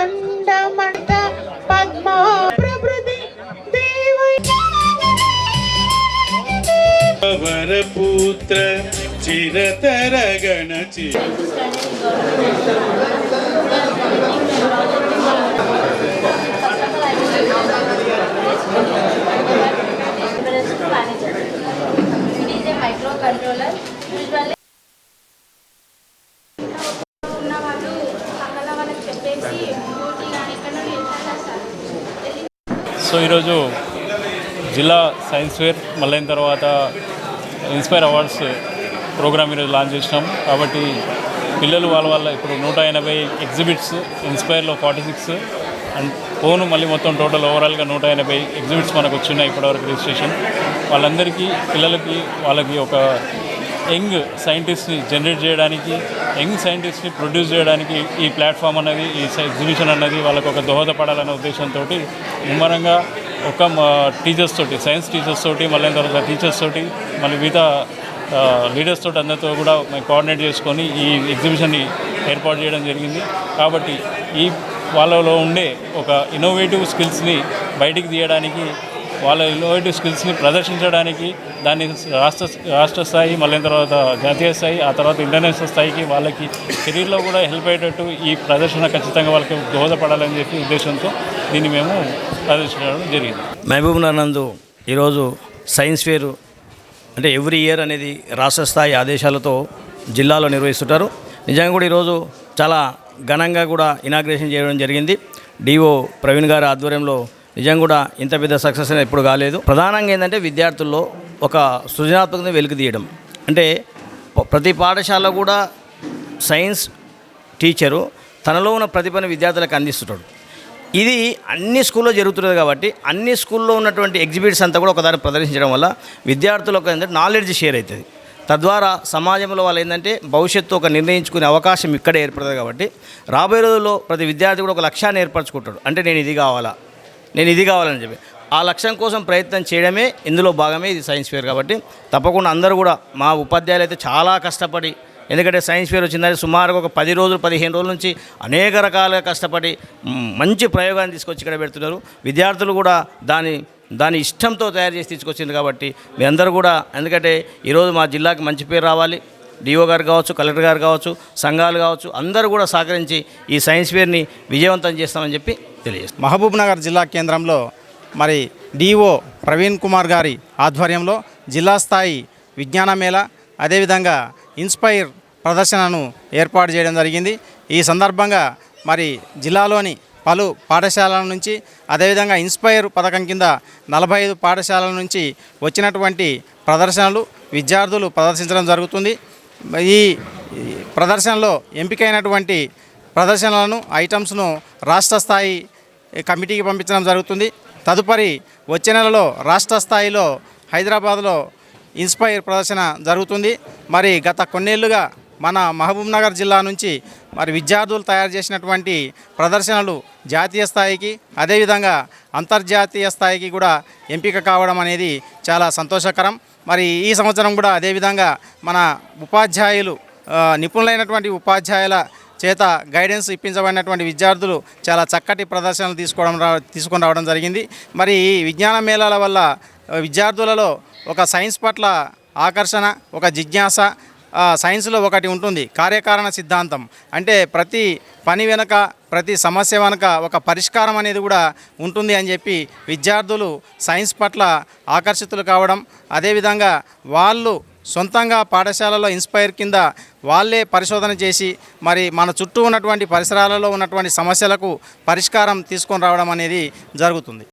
చందమంట పద్మ ప్రభృతి వరపుత్ర చిరతరగణ మైక్రో కంట్రోలర్ ఉన్న వాళ్ళు పక్కన వాళ్ళకి చెప్పేసి సో ఈరోజు జిల్లా సైన్స్ ఫేర్ మళ్ళైన తర్వాత ఇన్స్పైర్ అవార్డ్స్ ప్రోగ్రామ్ ఈరోజు లాంచ్ చేసినాం. కాబట్టి పిల్లలు వాళ్ళ వల్ల ఇప్పుడు నూట ఎనభై ఎగ్జిబిట్స్ ఇన్స్పైర్లో ఫార్టీ సిక్స్ అండ్ ఫోన్ మళ్ళీ మొత్తం టోటల్ ఓవరాల్గా నూట ఎనభై ఎగ్జిబిట్స్ మనకు వచ్చినాయి ఇప్పటివరకు రిజిస్ట్రేషన్. వాళ్ళందరికీ పిల్లలకి వాళ్ళకి ఒక యంగ్ సైంటిస్ట్ని జనరేట్ చేయడానికి యంగ్ సైంటిస్ట్ని ప్రొడ్యూస్ చేయడానికి ఈ ప్లాట్ఫామ్ అనేది ఈ ఎగ్జిబిషన్ అనేది వాళ్ళకు ఒక దోహదపడాలనే ఉద్దేశంతో ముమ్మరంగా ఒక టీచర్స్ తోటి సైన్స్ టీచర్స్ తోటి మళ్ళీ తర్వాత టీచర్స్ తోటి మళ్ళీ మిగతా లీడర్స్ తోటి అందరితో కూడా మేము కోఆర్డినేట్ చేసుకొని ఈ ఎగ్జిబిషన్ని ఏర్పాటు చేయడం జరిగింది. కాబట్టి ఈ వాళ్ళలో ఉండే ఒక ఇన్నోవేటివ్ స్కిల్స్ని బయటికి తీయడానికి వాళ్ళ ఇన్నోవేటివ్ స్కిల్స్ని ప్రదర్శించడానికి దాన్ని రాష్ట్ర రాష్ట్ర స్థాయి మళ్ళీ తర్వాత జాతీయ స్థాయి ఆ తర్వాత ఇంటర్నేషనల్ స్థాయికి వాళ్ళకి కెరీర్లో కూడా హెల్ప్ అయ్యేటట్టు ఈ ప్రదర్శన ఖచ్చితంగా వాళ్ళకి దోహదపడాలని చెప్పి ఉద్దేశంతో దీన్ని మేము ప్రదర్శించడం జరిగింది. మహబూబ్ నానందు ఈరోజు సైన్స్ ఫేర్ అంటే ఎవ్రీ ఇయర్ అనేది రాష్ట్ర స్థాయి ఆదేశాలతో జిల్లాలో నిర్వహిస్తుంటారు. నిజంగా కూడా ఈరోజు చాలా ఘనంగా కూడా ఇనాగ్రేషన్ చేయడం జరిగింది. డిఓ ప్రవీణ్ గారి ఆధ్వర్యంలో నిజంగా కూడా ఇంత పెద్ద సక్సెస్ అనేది ఎప్పుడు కాలేదు. ప్రధానంగా ఏంటంటే విద్యార్థుల్లో ఒక సృజనాత్మకతను వెలుగు తీయడం అంటే ప్రతి పాఠశాల కూడా సైన్స్ టీచరు తనలో ఉన్న ప్రతిభను విద్యార్థులకు అందిస్తుంటాడు. ఇది అన్ని స్కూల్లో జరుగుతున్నది కాబట్టి అన్ని స్కూల్లో ఉన్నటువంటి ఎగ్జిబిట్స్ అంతా కూడా ఒకదాన్ని ప్రదర్శించడం వల్ల విద్యార్థులకు ఏంటంటే నాలెడ్జ్ షేర్ అవుతుంది తద్వారా సమాజంలో వాళ్ళు ఏంటంటే భవిష్యత్తు ఒక నిర్ణయించుకునే అవకాశం ఇక్కడే ఏర్పడుతుంది కాబట్టి రాబోయే రోజుల్లో ప్రతి విద్యార్థి కూడా ఒక లక్ష్యాన్ని ఏర్పరచుకుంటాడు. అంటే నేను ఇది కావాలా? నేను ఇది కావాలని చెప్పి. ఆ లక్ష్యం కోసం ప్రయత్నం చేయడమే ఇందులో భాగమే ఇది సైన్స్ ఫేర్ కాబట్టి తప్పకుండా అందరూ కూడా మా ఉపాధ్యాయులు అయితే చాలా కష్టపడి ఎందుకంటే సైన్స్ ఫేర్ వచ్చిందని సుమారుగా ఒక పది రోజులు పదిహేను రోజుల నుంచి అనేక రకాలుగా కష్టపడి మంచి ప్రయోగాన్ని తీసుకొచ్చి ఇక్కడ పెడుతున్నారు. విద్యార్థులు కూడా దాని దాని ఇష్టంతో తయారు చేసి తీసుకొచ్చింది కాబట్టి మీ అందరూ కూడా ఎందుకంటే ఈరోజు మా జిల్లాకి మంచి పేరు రావాలి. డిఓ గారు కావచ్చు కలెక్టర్ గారు కావచ్చు సంఘాలు కావచ్చు అందరూ కూడా సహకరించి ఈ సైన్స్ ఫేర్ని విజయవంతం చేస్తామని చెప్పి తెలియజేస్తాం మహబూబ్ నగర్ జిల్లా కేంద్రంలో మరి డిఓ ప్రవీణ్ కుమార్ గారి ఆధ్వర్యంలో జిల్లా స్థాయి విజ్ఞాన మేళ అదేవిధంగా ఇన్స్పైర్ ప్రదర్శనను ఏర్పాటు చేయడం జరిగింది. ఈ సందర్భంగా మరి జిల్లాలోని పలు పాఠశాలల నుంచి అదేవిధంగా ఇన్స్పైర్ పథకం కింద నలభై ఐదు పాఠశాలల నుంచి వచ్చినటువంటి ప్రదర్శనలు విద్యార్థులు ప్రదర్శించడం జరుగుతుంది. ఈ ప్రదర్శనలో ఎంపికైనటువంటి ప్రదర్శనలను ఐటమ్స్ను రాష్ట్ర స్థాయి కమిటీకి పంపించడం జరుగుతుంది. తదుపరి వచ్చే నెలలో రాష్ట్ర స్థాయిలో హైదరాబాద్లో ఇన్స్పైర్ ప్రదర్శన జరుగుతుంది. మరి గత కొన్నేళ్ళుగా మన మహబూబ్ నగర్ జిల్లా నుంచి మరి విద్యార్థులు తయారు చేసినటువంటి ప్రదర్శనలు జాతీయ స్థాయికి అదేవిధంగా అంతర్జాతీయ స్థాయికి కూడా ఎంపిక కావడం అనేది చాలా సంతోషకరం. మరి ఈ సంవత్సరం కూడా అదేవిధంగా మన ఉపాధ్యాయులు నిపుణులైనటువంటి ఉపాధ్యాయుల చేత గైడెన్స్ ఇప్పించబడినటువంటి విద్యార్థులు చాలా చక్కటి ప్రదర్శనలు తీసుకోవడం తీసుకొని రావడం జరిగింది. మరి ఈ విజ్ఞాన మేళాల వల్ల విద్యార్థులలో ఒక సైన్స్ పట్ల ఆకర్షణ ఒక జిజ్ఞాస సైన్స్లో ఒకటి ఉంటుంది కార్యకారణ సిద్ధాంతం. అంటే ప్రతి పని వెనుక ప్రతి సమస్య వెనుక ఒక పరిష్కారం అనేది కూడా ఉంటుంది అని చెప్పి విద్యార్థులు సైన్స్ పట్ల ఆకర్షితులు కావడం అదేవిధంగా వాళ్ళు సొంతంగా పాఠశాలలో ఇన్స్పైర్ కింద వాళ్ళే పరిశోధన చేసి మరి మన చుట్టూ ఉన్నటువంటి పరిసరాలలో ఉన్నటువంటి సమస్యలకు పరిష్కారం తీసుకొని రావడం అనేది జరుగుతుంది.